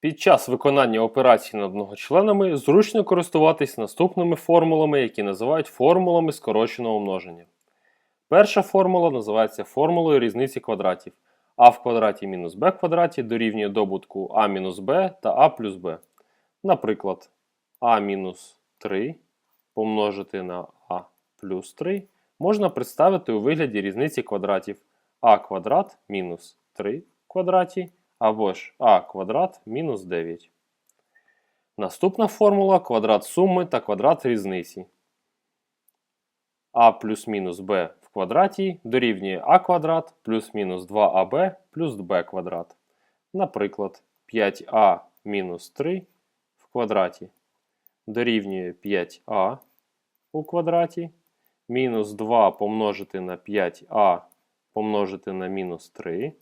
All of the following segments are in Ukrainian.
Під час виконання операцій над многочленами зручно користуватись наступними формулами, які називають формулами скороченого множення. Перша формула називається формулою різниці квадратів. а в квадраті мінус b квадраті дорівнює добутку а мінус b та а плюс b. Наприклад, а мінус 3 помножити на а плюс 3 можна представити у вигляді різниці квадратів а квадрат мінус 3 в квадраті або ж а квадрат мінус 9. Наступна формула квадрат суми та квадрат різниці. а плюс мінус b в квадраті дорівнює а квадрат плюс мінус 2аб плюс b квадрат. Наприклад, 5а мінус 3 в квадраті дорівнює 5а у квадраті. Мінус 2 помножити на 5а помножити на мінус 3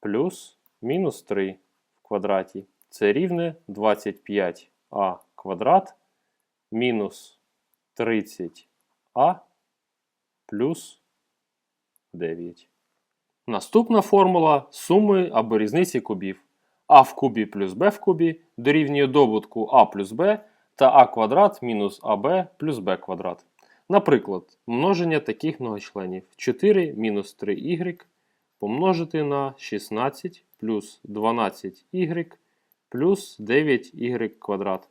плюс мінус 3 в квадраті. Це рівне 25а квадрат мінус 30а плюс 9. Наступна формула суми або різниці кубів. а в кубі плюс b в кубі дорівнює добутку а плюс b та а квадрат мінус аб плюс b квадрат. Наприклад, множення таких многочленів 4 мінус 3y помножити на 16 плюс 12y плюс 9y квадрат.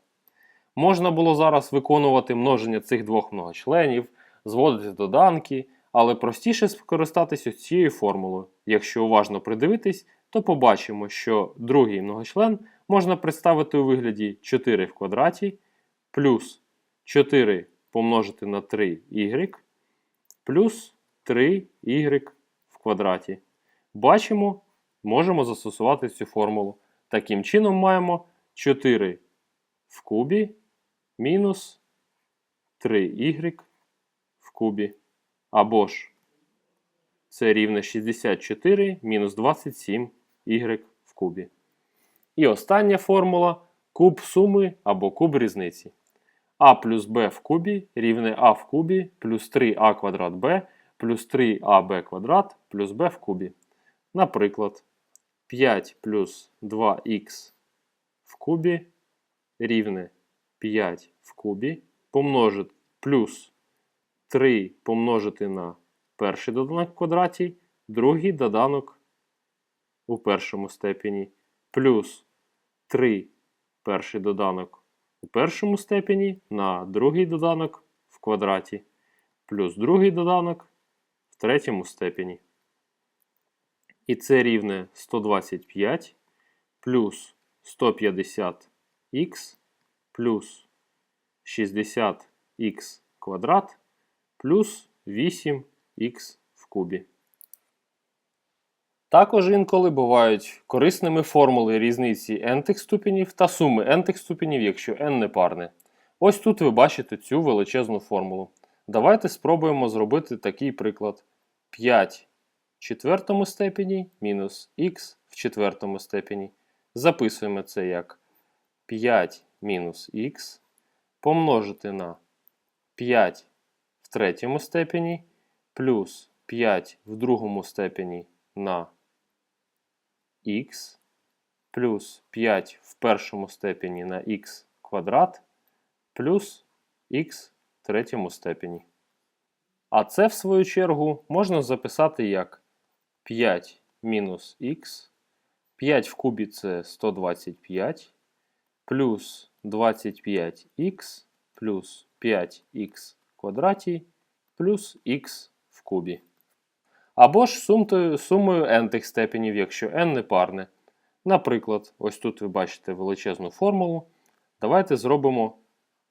Можна було зараз виконувати множення цих двох многочленів, зводити доданки, але простіше скористатися цією формулою. Якщо уважно придивитись, то побачимо, що другий многочлен можна представити у вигляді 4 в квадраті плюс 4 помножити на 3y плюс 3y в квадраті. Бачимо, можемо застосувати цю формулу. Таким чином маємо 4 в кубі мінус 3y в кубі. Або ж це рівне 64 мінус 27y в кубі. І остання формула куб суми або куб різниці. а плюс b в кубі рівне а в кубі плюс 3а квадрат b плюс 3аб квадрат плюс b в кубі. Наприклад, 5 плюс 2х в кубі рівне 5 в кубі помножити плюс 3 помножити на перший доданок в квадраті, другий доданок у першому степені, плюс 3 перший доданок у першому степені на другий доданок в квадраті, плюс другий доданок в третьому степені. І це рівне 125 плюс 150х плюс 60х квадрат плюс 8х в кубі. Також інколи бувають корисними формули різниці n-тих ступенів та суми n-тих ступенів, якщо n непарне. Ось тут ви бачите цю величезну формулу. Давайте спробуємо зробити такий приклад. 5 в четвертому степені мінус х в четвертому степені. Записуємо це як 5 мінус х помножити на 5 в третьому степені плюс 5 в другому степені на х плюс 5 в першому степені на х квадрат плюс х в третьому степені. А це, в свою чергу, можна записати як 5 мінус х, 5 в кубі це 125, плюс 25х плюс 5х в квадраті плюс х в кубі. Або ж сумою n-тих степенів, якщо n не парне. Наприклад, ось тут ви бачите величезну формулу. Давайте зробимо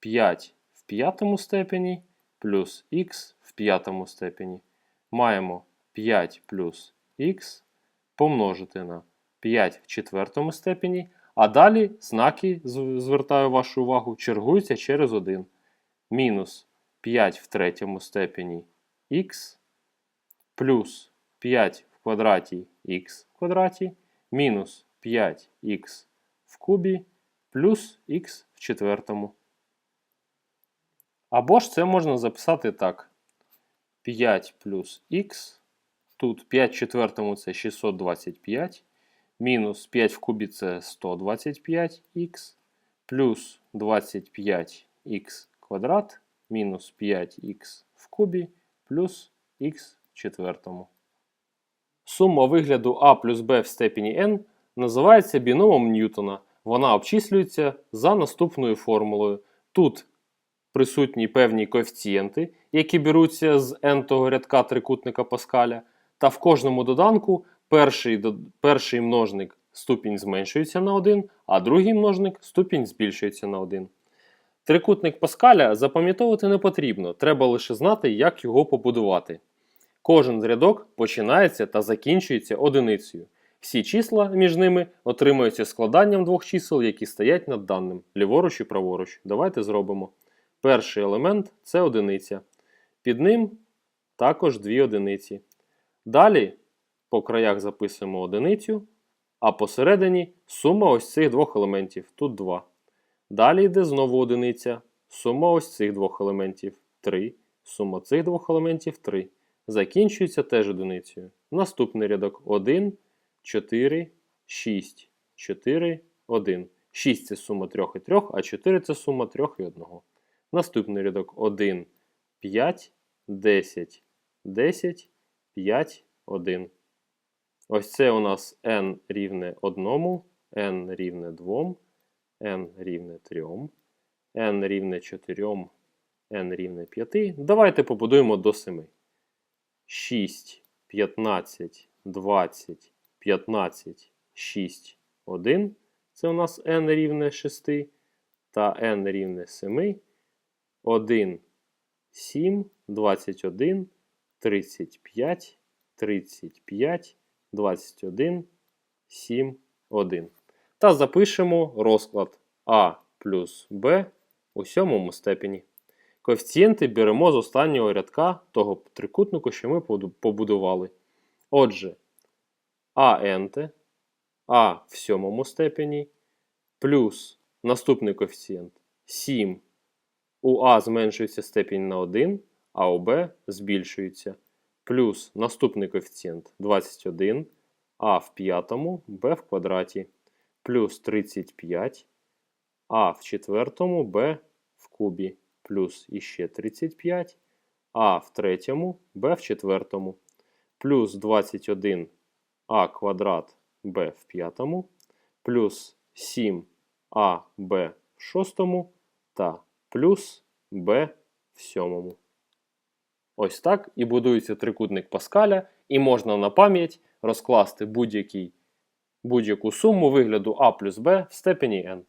5 в п'ятому степені плюс х в п'ятому степені. Маємо 5 плюс х помножити на 5 в четвертому степені. А далі знаки, звертаю вашу увагу, чергуються через 1. Мінус 5 в третьому степені х плюс 5 в квадраті х в квадраті мінус 5х в кубі плюс х в четвертому. Або ж це можна записати так. 5 плюс х. Тут 5 в четвертому це 625. мінус 5 в кубі це 125х, плюс 25х квадрат мінус 5х в кубі плюс х в четвертому. Сума вигляду а плюс b в степені n називається біномом Ньютона. Вона обчислюється за наступною формулою. Тут присутні певні коефіцієнти, які беруться з n-того рядка трикутника Паскаля, та в кожному доданку перший, перший множник ступінь зменшується на 1, а другий множник ступінь збільшується на 1. Трикутник Паскаля запам'ятовувати не потрібно, треба лише знати, як його побудувати. Кожен рядок починається та закінчується одиницею. Всі числа між ними отримуються складанням двох чисел, які стоять над даним ліворуч і праворуч. Давайте зробимо. Перший елемент це одиниця. Під ним також дві одиниці. Далі по краях записуємо одиницю, а посередині сума ось цих двох елементів. Тут 2. Далі йде знову одиниця. Сума ось цих двох елементів 3. Сума цих двох елементів 3. Закінчується теж одиницею. Наступний рядок 1, 4, 6, 4, 1. 6 це сума 3 і 3, а 4 це сума 3 і 1. Наступний рядок 1, 5, 10, 10, 5, 1. Ось це у нас n рівне 1, n рівне 2, n рівне 3, n рівне 4, n рівне 5. Давайте побудуємо до 7. 6, 15, 20, 15, 6, 1. Це у нас n рівне 6 та n рівне 7. 1, 7, 21, 35, 35, 21, 7, 1. Та запишемо розклад А плюс Б у сьомому степені. Коефіцієнти беремо з останнього рядка того трикутнику, що ми побудували. Отже, АНТ, А в сьомому степені, плюс наступний коефіцієнт 7. У А зменшується степінь на 1, а у Б збільшується. Плюс наступний коефіцієнт 21, А в п'ятому, Б в квадраті. Плюс 35, А в четвертому, Б в кубі. Плюс іще 35, А в третьому, Б в четвертому. Плюс 21 А квадрат Б в п'ятому. Плюс 7 А Б в шостому та плюс b в сьомому. Ось так і будується трикутник Паскаля, і можна на пам'ять розкласти будь-яку суму вигляду a плюс b в степені n.